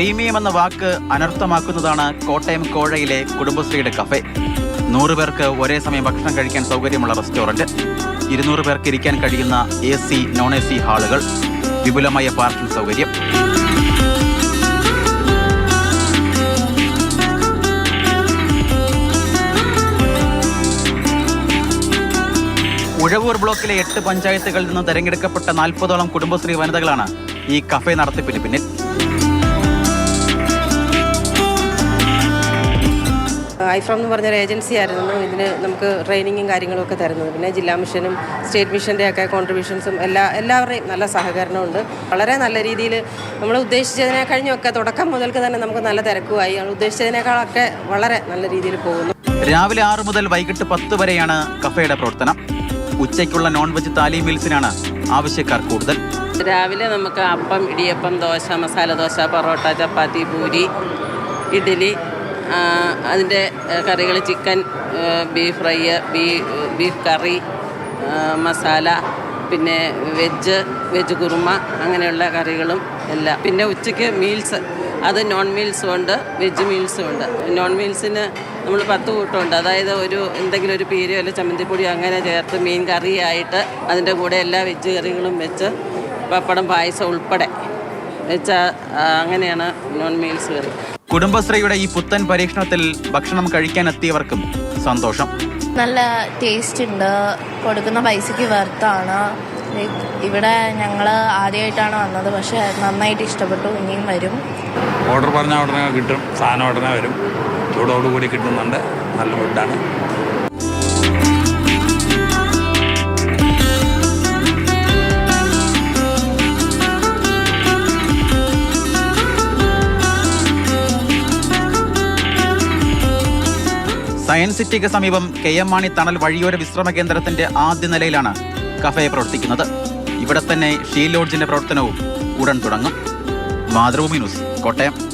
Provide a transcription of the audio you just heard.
Premium എന്ന വാക്ക് അനർത്ഥമാക്കുന്നതാണ് കോട്ടയം കോഴയിലെ കുടുംബശ്രീയുടെ cafe. നൂറ് പേർക്ക് ഒരേ സമയം ഭക്ഷണം കഴിക്കാൻ സൗകര്യമുള്ള റെസ്റ്റോറന്റ് ഇരുന്നൂറ് പേർക്ക് ഇരിക്കാൻ കഴിയുന്ന A C non A C ഹാളുകൾ. വിപുലമായ പാർക്കിംഗ് സൗകര്യം. ഉഴവൂർ ബ്ലോക്കിലെ എട്ട് പഞ്ചായത്തുകളിൽ നിന്ന് തെരഞ്ഞെടുക്കപ്പെട്ട നാൽപ്പതോളം കുടുംബശ്രീ വനിതകളാണ് ഈ കഫേ നടത്തിപ്പിന് പിന്നിൽ. ഐഫ്രം എന്ന് പറഞ്ഞൊരു ഏജൻസി ആയിരുന്നു ഇതിന് നമുക്ക് ട്രെയിനിങ്ങും കാര്യങ്ങളും ഒക്കെ തരുന്നത്. പിന്നെ ജില്ലാ മിഷനും സ്റ്റേറ്റ് മിഷന്റെ ഒക്കെ കോൺട്രിബ്യൂഷൻസും എല്ലാ എല്ലാവരുടെയും നല്ല സഹകരണമുണ്ട്. വളരെ നല്ല രീതിയിൽ നമ്മൾ ഉദ്ദേശിച്ചതിനെ കഴിഞ്ഞൊക്കെ തുടക്കം മുതൽക്ക് തന്നെ നമുക്ക് നല്ല തിരക്കുമായി. നമ്മൾ ഉദ്ദേശിച്ചതിനേക്കാളൊക്കെ വളരെ നല്ല രീതിയിൽ പോകുന്നു. രാവിലെ ആറ് മുതൽ വൈകിട്ട് പത്ത് വരെയാണ് കഫേയുടെ പ്രവർത്തനം. ഉച്ചയ്ക്കുള്ള നോൺ വെജ് താലി മീൽസിനാണ് ആവശ്യക്കാർ കൂടുതൽ. രാവിലെ നമുക്ക് അപ്പം ഇടിയപ്പം ദോശ മസാല ദോശ പൊറോട്ട ചപ്പാത്തി പൂരി ഇഡ്ഡലി അതിന്റെ കറികൾ ചിക്കൻ ബീഫ് ഫ്രൈ ബീഫ് കറി മസാല പിന്നെ വെജ് വെജ് കുറുമ അങ്ങനെയുള്ള കറികളും എല്ലാം. പിന്നെ ഉച്ചയ്ക്ക് മീൽസ് അത് നോൺ മീൽസും ഉണ്ട് വെജ് മീൽസും ഉണ്ട്. നോൺ മീൽസിന് നമ്മൾ പത്ത് കൂട്ടമുണ്ട്. അതായത് ഒരു എന്തെങ്കിലും ഒരു പീരയോ അല്ല ചമ്മന്തിപ്പൊടിയോ അങ്ങനെ ചേർത്ത് മീൻ കറിയായിട്ട് അതിന്റെ കൂടെ എല്ലാ വെജ് കറികളും വെച്ച് പപ്പടം പായസം ഉൾപ്പെടെ വെച്ച അങ്ങനെയാണ് നോൺ മീൽസ് കറി. കുടുംബശ്രീയുടെ ഈ പുത്തൻ പരീക്ഷണത്തിൽ ഭക്ഷണം കഴിക്കാൻ എത്തിയവർക്കും സന്തോഷം. നല്ല ടേസ്റ്റ് ഉണ്ട്. കൊടുക്കുന്ന പൈസയ്ക്ക് വർത്താണ് ലൈക്ക് ഇവിടെ ഞങ്ങൾ ആദ്യമായിട്ടാണ് വന്നത്. പക്ഷെ നന്നായിട്ട് ഇഷ്ടപ്പെട്ടു. ഇനിയും വരും. ഓർഡർ പറഞ്ഞാൽ ഉടനെ കിട്ടും. സാധനം ഉടനെ വരും. ചൂടോടുകൂടി കിട്ടുന്നുണ്ട്. നല്ല ഫുഡാണ് സയൻസ് സിറ്റിക്ക് സമീപം കെ എം മാണി തണൽ വഴിയോര വിശ്രമ കേന്ദ്രത്തിന്റെ ആദ്യ നിലയിലാണ് കഫേ പ്രവർത്തിക്കുന്നത്. ഇവിടെ തന്നെ ഷീ ലോഡ്ജിന്റെ പ്രവർത്തനവും ഉടൻ തുടങ്ങും. മാതൃഭൂമി ന്യൂസ് കോട്ടയം.